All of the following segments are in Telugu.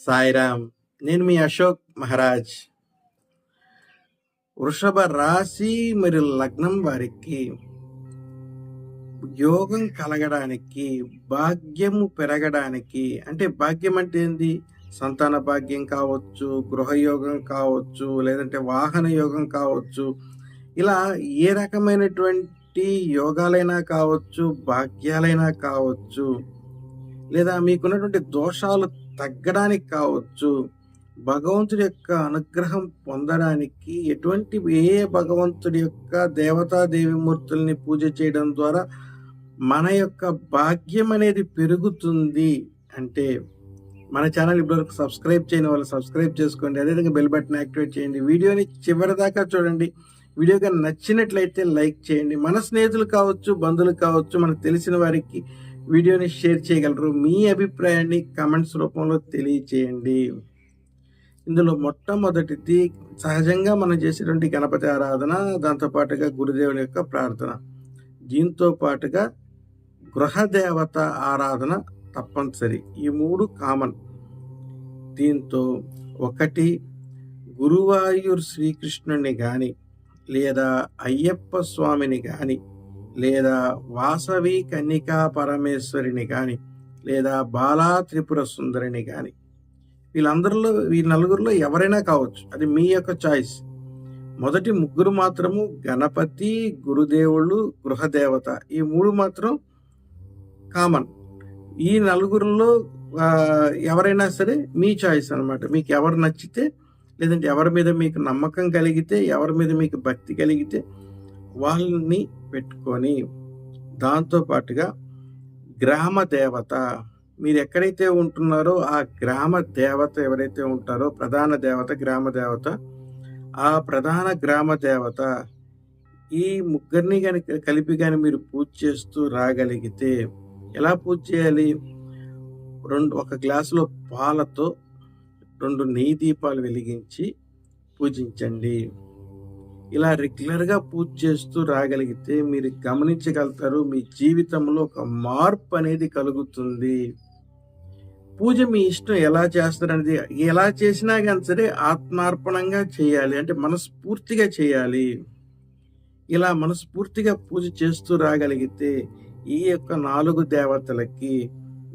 సాయిరామ్ నేను మీ అశోక్ మహారాజ్. వృషభ రాశి మరియు లగ్నం వారికి యోగం కలగడానికి భాగ్యము పెరగడానికి అంటే భాగ్యం అంటే ఏంది? సంతాన భాగ్యం కావచ్చు గృహయోగం కావచ్చు లేదంటే వాహన యోగం కావచ్చు ఇలా ఏ రకమైనటువంటి యోగాలైనా కావచ్చు భాగ్యాలైనా కావచ్చు లేదా మీకున్నటువంటి దోషాలు తగ్గడానికి కావచ్చు భగవంతుడి యొక్క అనుగ్రహం పొందడానికి ఎటువంటి ఏ భగవంతుడి యొక్క దేవతా దేవిమూర్తుల్ని పూజ చేయడం ద్వారా మన యొక్క భాగ్యం అనేది పెరుగుతుంది అంటే మన ఛానల్ ఇప్పటివరకు సబ్స్క్రైబ్ చేయని వాళ్ళు సబ్స్క్రైబ్ చేసుకోండి. అదేవిధంగా బెల్ బటన్ యాక్టివేట్ చేయండి. వీడియోని చివరి దాకా చూడండి. వీడియో కానీ నచ్చినట్లయితే లైక్ చేయండి. మన స్నేహితులు కావచ్చు బంధువులు కావచ్చు మనకు తెలిసిన వారికి వీడియోని షేర్ చేయగలరు. మీ అభిప్రాయాన్ని కమెంట్స్ రూపంలో తెలియచేయండి. ఇందులో మొట్టమొదటిది సహజంగా మనం చేసేటువంటి గణపతి ఆరాధన దాంతోపాటుగా గురుదేవుని యొక్క ప్రార్థన. దీంతో పాటుగా గృహదేవత ఆరాధన తప్పనిసరి. ఈ మూడు కామన్. దీంతో ఒకటి గురువాయూర్ శ్రీకృష్ణుని కానీ లేదా అయ్యప్ప స్వామిని కానీ లేదా వాసవి కన్నికా పరమేశ్వరిని కానీ లేదా బాలా త్రిపుర సుందరిని కానీ వీళ్ళందరిలో ఈ నలుగురిలో ఎవరైనా కావచ్చు. అది మీ యొక్క చాయిస్. మొదటి ముగ్గురు మాత్రము గణపతి గురుదేవుళ్ళు గృహదేవత. ఈ మూడు మాత్రం కామన్. ఈ నలుగురిలో ఎవరైనా సరే మీ చాయిస్ అన్నమాట. మీకు ఎవరు నచ్చితే లేదంటే ఎవరి మీద మీకు నమ్మకం కలిగితే ఎవరి మీద మీకు భక్తి కలిగితే వాళ్ళని పెట్టుకొని దాంతో పాటుగా గ్రామ దేవత మీరు ఎక్కడైతే ఉంటున్నారో ఆ గ్రామ దేవత ఎవరైతే ఉంటారో ప్రధాన దేవత గ్రామ దేవత ఆ ప్రధాన గ్రామ దేవత ఈ ముగ్గురిని కనుక కలిపి కానీ మీరు పూజ చేస్తూ రాగలిగితే ఎలా పూజ చేయాలి? రెండు ఒక గ్లాసులో పాలతో రెండు నెయ్యి దీపాలు వెలిగించి పూజించండి. ఇలా రెగ్యులర్గా పూజ చేస్తూ రాగలిగితే మీరు గమనించగలుగుతారు మీ జీవితంలో ఒక మార్పు అనేది కలుగుతుంది. పూజ మీ ఇష్టం ఎలా చేస్తారనేది ఎలా చేసినా కానీ సరే ఆత్మార్పణంగా చేయాలి అంటే మనస్ఫూర్తిగా చేయాలి. ఇలా మనస్ఫూర్తిగా పూజ చేస్తూ రాగలిగితే ఈ యొక్క నాలుగు దేవతలకి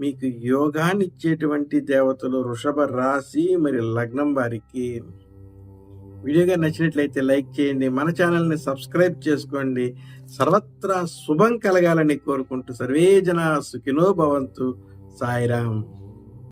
మీకు యోగాన్ని ఇచ్చేటువంటి దేవతలు వృషభ రాశి మరి లగ్నం వారికి. వీడియోగా నచ్చినట్లయితే లైక్ చేయండి మన ఛానల్ని సబ్స్క్రైబ్ చేసుకోండి. సర్వత్రా శుభం కలగాలని కోరుకుంటూ సర్వే జన సుఖినో భవంతు. సాయిరామ్.